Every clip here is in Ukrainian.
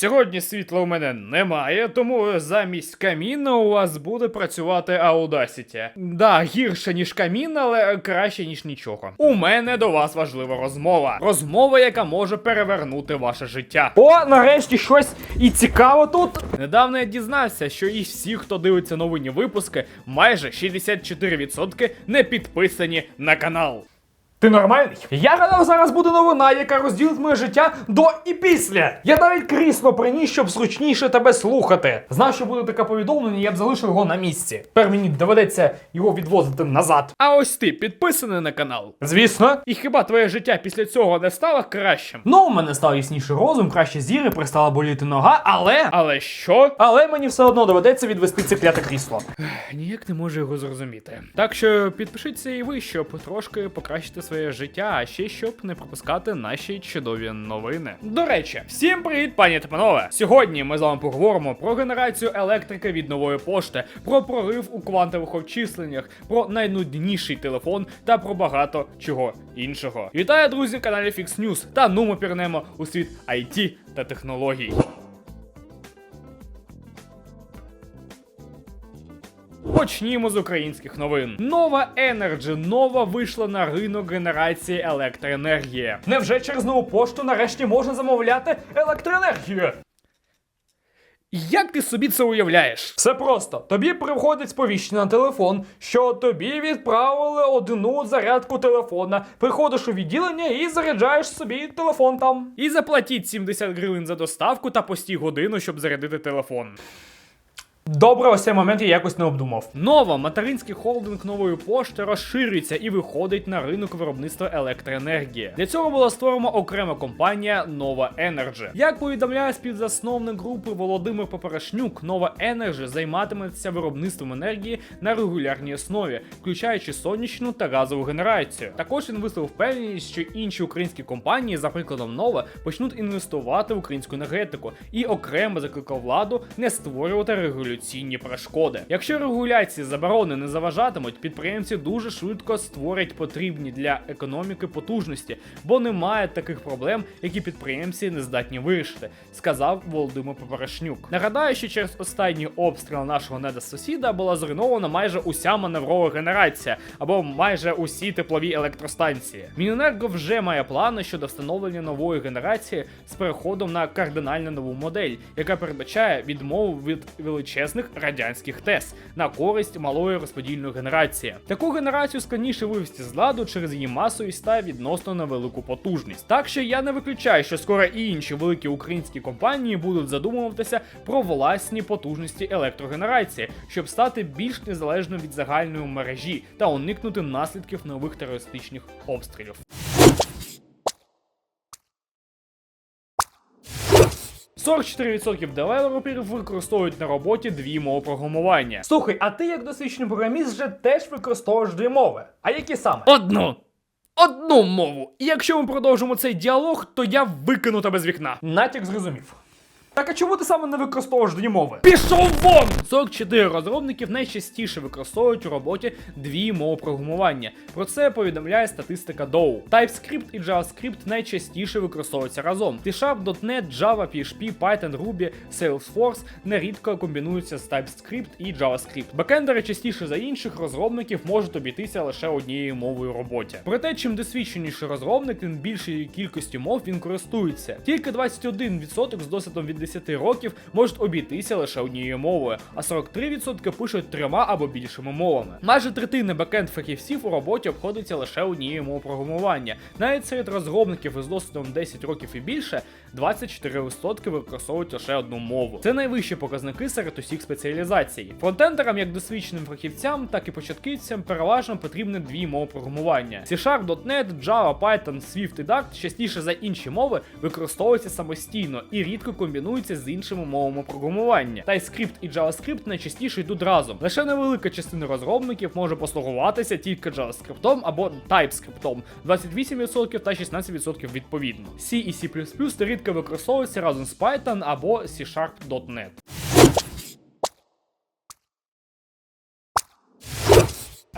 Сьогодні світла у мене немає, тому замість каміна у вас буде працювати Audacity. Да, гірше ніж камін, але краще ніж нічого. У мене до вас важлива розмова. Розмова, яка може перевернути ваше життя. О, нарешті щось і цікаво тут. Недавно я дізнався, що із всіх, хто дивиться новинні випуски, майже 64% не підписані на канал. Ти нормальний? Я гадав, зараз буде новина, яка розділить моє життя до і після. Я навіть крісло приніс, щоб зручніше тебе слухати. Знав, що буде таке повідомлення, я б залишив його на місці. Тепер мені доведеться його відвозити назад. А ось ти підписаний на канал. Звісно. І хіба твоє життя після цього не стало кращим? Ну, у мене став ясніший розум, краще зіри, перестала боліти нога, але. Але що? Але мені все одно доведеться відвести це кляте крісло. Ніяк не можу його зрозуміти. Так що підпишіться і ви, щоб трошки покращити своє життя, а ще щоб не пропускати наші чудові новини. До речі, всім привіт, пані та панове! Сьогодні ми з вами поговоримо про генерацію електрики від нової пошти, про прорив у квантових обчисленнях, про найнудніший телефон та про багато чого іншого. Вітаю, друзі, каналі Fix News, та ну ми пірнемо у світ IT та технологій. Почнімо з українських новин. Нова Energy нова вийшла на ринок генерації електроенергії. Невже через нову пошту нарешті можна замовляти електроенергію? Як ти собі це уявляєш? Все просто. Тобі приходить сповіщення на телефон, що тобі відправили одну зарядку телефона. Приходиш у відділення і заряджаєш собі телефон там. І заплатіть 70 гривень за доставку та постій годину, щоб зарядити телефон. Добре, ось цей момент я якось не обдумав. Нова материнський холдинг нової пошти розширюється і виходить на ринок виробництва електроенергії. Для цього була створена окрема компанія Нова Energy. Як повідомляє співзасновник групи Володимир Поперешнюк, Нова Energy займатиметься виробництвом енергії на регулярній основі, включаючи сонячну та газову генерацію. Також він висловив впевненість, що інші українські компанії, за прикладом Нова, почнуть інвестувати в українську енергетику і окремо закликав владу не створювати регуляційні перешкоди. Якщо регуляції заборони не заважатимуть, підприємці дуже швидко створять потрібні для економіки потужності, бо немає таких проблем, які підприємці не здатні вирішити, сказав Володимир Поперешнюк. Нагадаю, що через останній обстріл нашого недосусіда була зруйнована майже уся маневрова генерація або майже усі теплові електростанції. Міненерго вже має плани щодо встановлення нової генерації з переходом на кардинально нову модель, яка передбачає відмову від величезних радянських ТЕС на користь малої розподільної генерації. Таку генерацію складніше вивести з ладу через її масовість та відносно невелику потужність. Так що я не виключаю, що скоро і інші великі українські компанії будуть задумуватися про власні потужності електрогенерації, щоб стати більш незалежним від загальної мережі та уникнути наслідків нових терористичних обстрілів. 44% девелоперів використовують на роботі дві мови програмування. Слухай, а ти як досвідчений програміст вже теж використовуєш дві мови. А які саме? Одну. Одну мову. І якщо ми продовжимо цей діалог, то я викину тебе з вікна. Натяк зрозумів. Так а чому ти саме не використовуєш дві мови? Пішов вон! 44 розробників найчастіше використовують у роботі дві мови програмування. Про це повідомляє статистика Dow. TypeScript і JavaScript найчастіше використовуються разом. C-Sharp, .NET, Java, PHP, Python, Ruby, Salesforce нерідко комбінуються з TypeScript і JavaScript. Бекендери частіше за інших розробників можуть обійтися лише однією мовою роботі. Проте, чим досвідченіший розробник, тим більшою кількістю мов він користується. Тільки 21% з досвідом від 10 років можуть обійтися лише однією мовою, а 43% пишуть трьома або більшими мовами. Майже третина бекенд фахівців у роботі обходиться лише однією мовою програмування. Навіть серед розробників із досвідом 10 років і більше 24% використовують лише одну мову. Це найвищі показники серед усіх спеціалізацій. Фронтендерам, як досвідченим фахівцям, так і початківцям переважно потрібні дві мови програмування. C-Sharp, .NET, Java, Python, Swift і Dart частіше за інші мови використовуються самостійно і рідко комбінуються з іншими мовами програмування. TypeScript і JavaScript найчастіше йдуть разом. Лише невелика частина розробників може послугуватися тільки JavaScript або TypeScript, 28% та 16% відповідно. C і C++ рідко використовуються разом з Python або C-Sharp.net.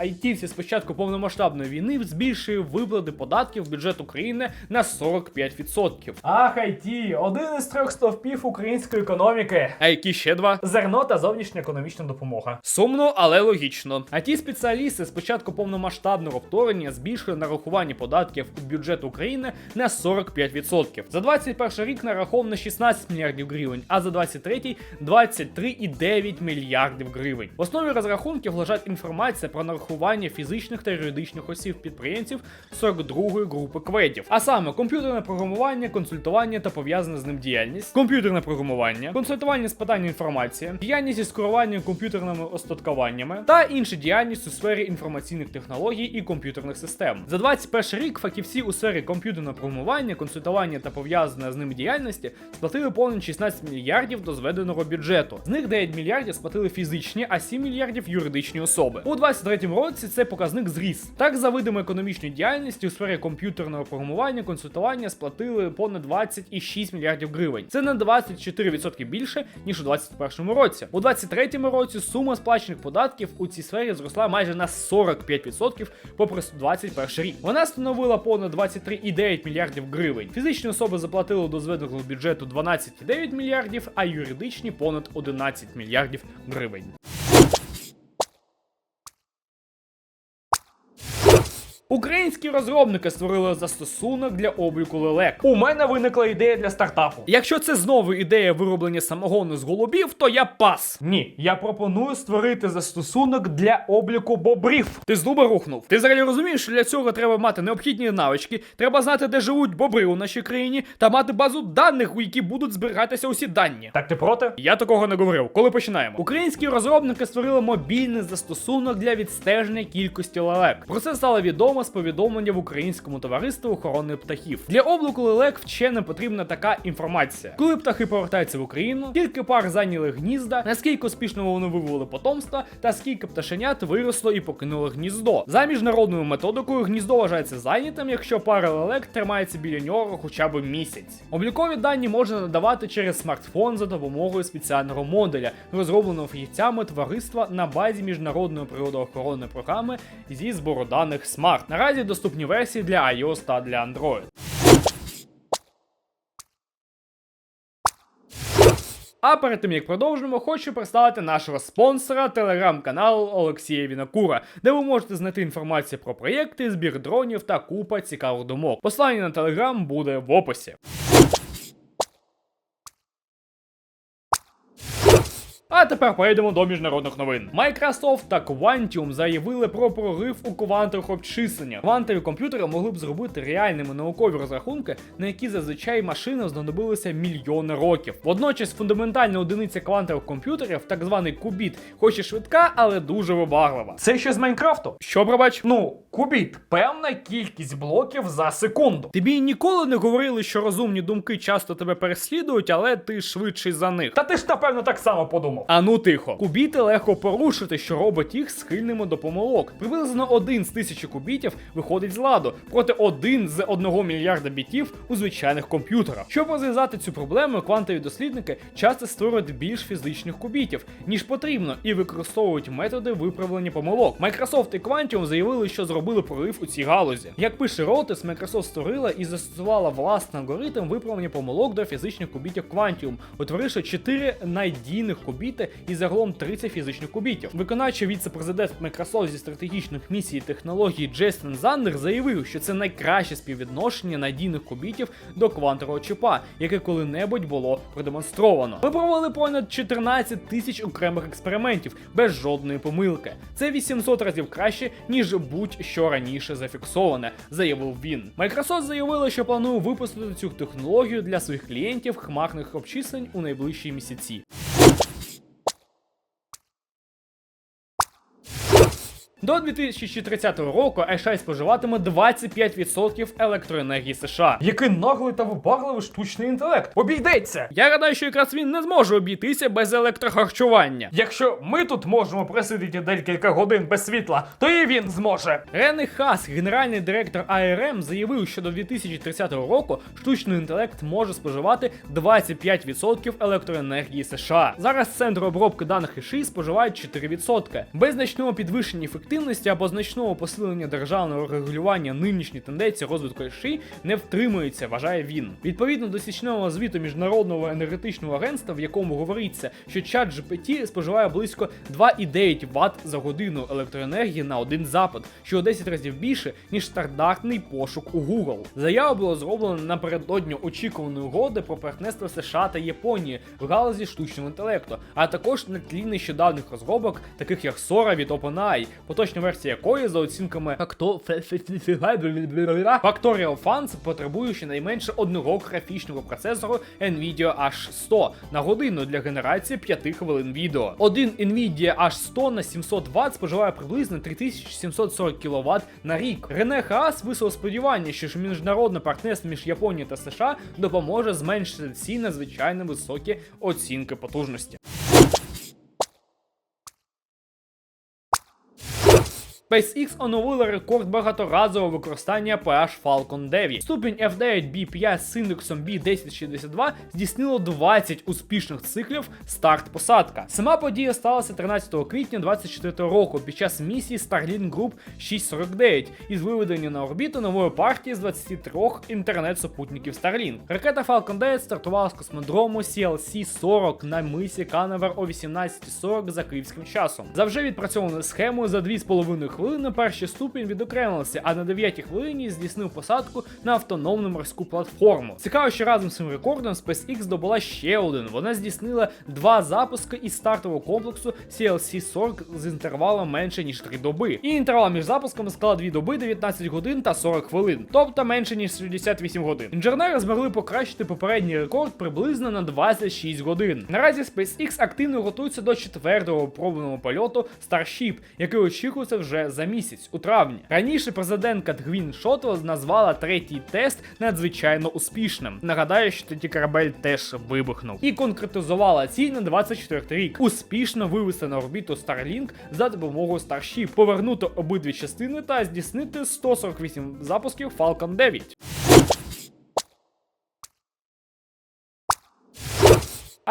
айтівці з початку повномасштабної війни збільшує виплати податків в бюджет України на 45%. Ах, IT – один із трьох стовпів української економіки. А які ще два? Зерно та зовнішня економічна допомога. Сумно, але логічно. А ті спеціалісти з початку повномасштабного вторгнення збільшили нарахування податків у бюджет України на 45%. За 21 рік нараховано 16 мільярдів гривень, а за 23 – 23,9 мільярдів гривень. В основі розрахунків лежать інформація про нарахування фізичних та юридичних осіб підприємців 42-ї групи кведів, а саме комп'ютерне програмування, консультування та пов'язана з ним діяльність, комп'ютерне програмування, консультування з питань інформації, діяльність із керуванням комп'ютерними остаткуваннями та інша діяльність у сфері інформаційних технологій і комп'ютерних систем. За 21 рік фахівці у сфері комп'ютерного програмування, консультування та пов'язана з ним діяльності сплатили понад 16 мільярдів до зведеного бюджету. З них 9 мільярдів сплатили фізичні, а 7 мільярдів юридичні особи. У 23 році цей показник зріс. Так, за видами економічної діяльності у сфері комп'ютерного програмування, консультування сплатили понад 26 мільярдів гривень. Це на 24% більше ніж у 2021 році. У 2023 році сума сплачених податків у цій сфері зросла майже на 45% попри 21 рік. Вона становила понад 23,9 мільярдів гривень. Фізичні особи заплатили до зведеного бюджету 12,9 мільярдів, а юридичні понад 11 мільярдів гривень. Українські розробники створили застосунок для обліку лелек. У мене виникла ідея для стартапу. Якщо це знову ідея вироблення самогону з голубів, то я пас. Ні, я пропоную створити застосунок для обліку бобрів. Ти з дуба рухнув. Ти взагалі розумієш, що для цього треба мати необхідні навички, треба знати, де живуть бобри у нашій країні, та мати базу даних, у якій будуть зберігатися усі дані. Так ти проти? Я такого не говорив. Коли починаємо? Українські розробники створили мобільний застосунок для відстеження кількості лелек. Про це стало відомо з повідомлення в українському товаристві охорони птахів. Для обліку лелек вченим потрібна така інформація: коли птахи повертаються в Україну, скільки пар зайняли гнізда, наскільки успішно вони вивели потомства, та скільки пташенят виросло і покинуло гніздо. За міжнародною методикою гніздо вважається зайнятим, якщо пара лелек тримається біля нього хоча б місяць. Облікові дані можна надавати через смартфон за допомогою спеціального модуля, розробленого фахівцями товариства на базі міжнародної природоохоронної програми зі збору даних Smart. Наразі доступні версії для iOS та для Android. А перед тим як продовжимо, хочу представити нашого спонсора телеграм-канал Олексія Вінокура, де ви можете знайти інформацію про проєкти, збір дронів та купа цікавих думок. Послання на телеграм буде в описі. А тепер перейдемо до міжнародних новин. Microsoft та Quantium заявили про прорив у квантових обчисленнях. Квантові комп'ютери могли б зробити реальними наукові розрахунки, на які зазвичай машинам знадобилися мільйони років. Водночас фундаментальна одиниця квантових комп'ютерів, так званий кубіт, хоч і швидка, але дуже вибаглива. Це ще з Майнкрафту. Що пробач? Ну, кубіт, певна кількість блоків за секунду. Тобі ніколи не говорили, що розумні думки часто тебе переслідують, але ти швидший за них. Та ти ж напевно так само подумав. А ну тихо. Кубіти легко порушити, що робить їх схильними до помилок. Приблизно один з тисячі кубітів виходить з ладу, проти один з одного мільярда бітів у звичайних комп'ютерах. Щоб розв'язати цю проблему, квантові дослідники часто створюють більш фізичних кубітів, ніж потрібно, і використовують методи виправлення помилок. Microsoft і Quantium заявили, що зробили прорив у цій галузі. Як пише Reuters, Microsoft створила і застосувала власний алгоритм виправлення помилок до фізичних кубітів Quantium, утворивши 4 надійних кубіти і загалом 30 фізичних кубітів. Виконавчий віце-президент Microsoft зі стратегічних місій і технологій Джейсон Зандер заявив, що це найкраще співвідношення надійних кубітів до квантового чіпа, яке коли-небудь було продемонстровано. Ми провели понад 14 тисяч окремих експериментів без жодної помилки. Це 800 разів краще, ніж будь-що раніше зафіксоване, заявив він. Microsoft заявила, що планує випустити цю технологію для своїх клієнтів хмарних обчислень у найближчі місяці. До 2030 року iShai споживатиме 25% електроенергії США. Який наглий та вибагливий штучний інтелект. Обійдеться! Я гадаю, що якраз він не зможе обійтися без електрохарчування. Якщо ми тут можемо просидіти декілька годин без світла, то і він зможе. Рене Хас, генеральний директор ARM, заявив, що до 2030 року штучний інтелект може споживати 25% електроенергії США. Зараз центри обробки даних іші споживають 4%. Без значного підвищення ефективності ефективності або значного посилення державного регулювання нинішні тенденції розвитку ШИ не втримуються, вважає він. Відповідно до січного звіту міжнародного енергетичного агентства, в якому говориться, що чат GPT споживає близько 2,9 Вт за годину електроенергії на один запит, що у 10 разів більше ніж стандартний пошук у Google. Заява була зроблена напередодні очікуваної угоди про партнерство США та Японії в галузі штучного інтелекту, а також на тлі нещодавних розробок, таких як Sora від OpenAI, поточна версія якої за оцінками Factorial Funds потребує щонайменше одного графічного процесору Nvidia H100 на годину для генерації 5 хвилин відео. Один Nvidia H100 на 700 Вт споживає приблизно 3740 кВт на рік. Рене Хаас висловив сподівання, що ж міжнародне партнерство між Японією та США допоможе зменшити ці надзвичайно високі оцінки потужності. SpaceX оновила рекорд багаторазового використання PH Falcon 9. Ступінь F9B5 з індексом B1062 здійснило 20 успішних циклів старт-посадка. Сама подія сталася 13 квітня 2024 року під час місії Starlink Group 649 із виведення на орбіту нової партії з 23 інтернет-супутників Starlink. Ракета Falcon 9 стартувала з космодрому CLC-40 на мисі Канавер о 18.40 за київським часом. За вже відпрацьованою схемою за 2,5 хвилини перший ступінь відокремився, а на 9 хвилині здійснив посадку на автономну морську платформу. Цікаво, що разом з цим рекордом SpaceX здобула ще один. Вона здійснила два запуски із стартового комплексу CLC-40 з інтервалом менше ніж 3 доби. І інтервал між запусками склав 2 доби 19 годин та 40 хвилин, тобто менше ніж 68 годин. Інженери змогли покращити попередній рекорд приблизно на 26 годин. Наразі SpaceX активно готується до четвертого пробного польоту Starship, який очікується вже за місяць у травні. Раніше президентка Гвін Шотл назвала третій тест надзвичайно успішним. Нагадаю, що тоді корабель теж вибухнув і конкретизувала ціль на 24 рік. Успішно вивести на орбіту Starlink за допомогою Starship, повернути обидві частини та здійснити 148 запусків Falcon 9.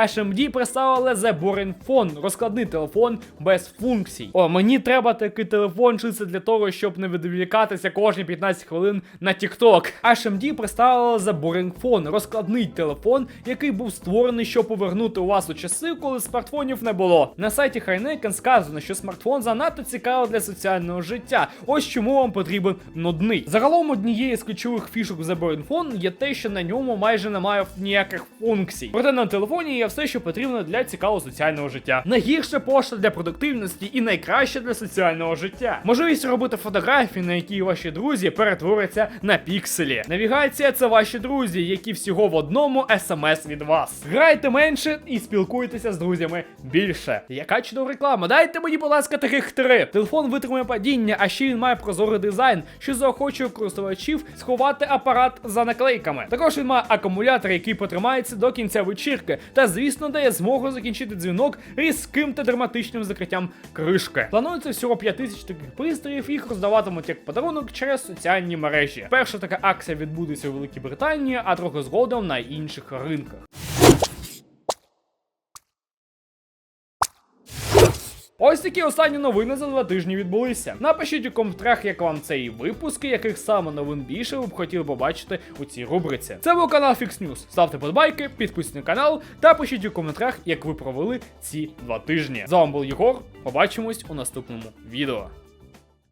HMD представили The Boring Phone, розкладний телефон без функцій. О, мені треба такий телефон чисто для того, щоб не відволікатися кожні 15 хвилин на TikTok. HMD представили The Boring Phone, розкладний телефон, який був створений, щоб повернути у вас у часи, коли смартфонів не було. На сайті Heineken сказано, що смартфон занадто цікавий для соціального життя. Ось чому вам потрібен нудний. Загалом однією з ключових фішок The Boring Phone є те, що на ньому майже немає ніяких функцій. Проте на телефоні є все, що потрібно для цікавого соціального життя. Найгірша пошта для продуктивності і найкраще для соціального життя. Можливість робити фотографії, на які ваші друзі перетворяться на пікселі. Навігація це ваші друзі, які всього в одному смс від вас. Грайте менше і спілкуйтеся з друзями більше. Яка чудова реклама? Дайте мені, будь ласка, таких три. Телефон витримує падіння, а ще він має прозорий дизайн, що заохочує користувачів сховати апарат за наклейками. Також він має акумулятор, який потримається до кінця вечірки, та звісно дає змогу закінчити дзвінок різким та драматичним закриттям кришки. Планується всього 5 тисяч таких пристроїв, їх роздаватимуть як подарунок через соціальні мережі. Перша така акція відбудеться у Великій Британії, а трохи згодом на інших ринках. Ось такі останні новини за два тижні відбулися. Напишіть у коментарях, як вам цей випуск, і яких саме новин більше ви б хотіли побачити у цій рубриці. Це був канал Fix News. Ставте подбайки, підписуйтесь на канал та пишіть у коментарях, як ви провели ці два тижні. З вами був Єгор. Побачимось у наступному відео.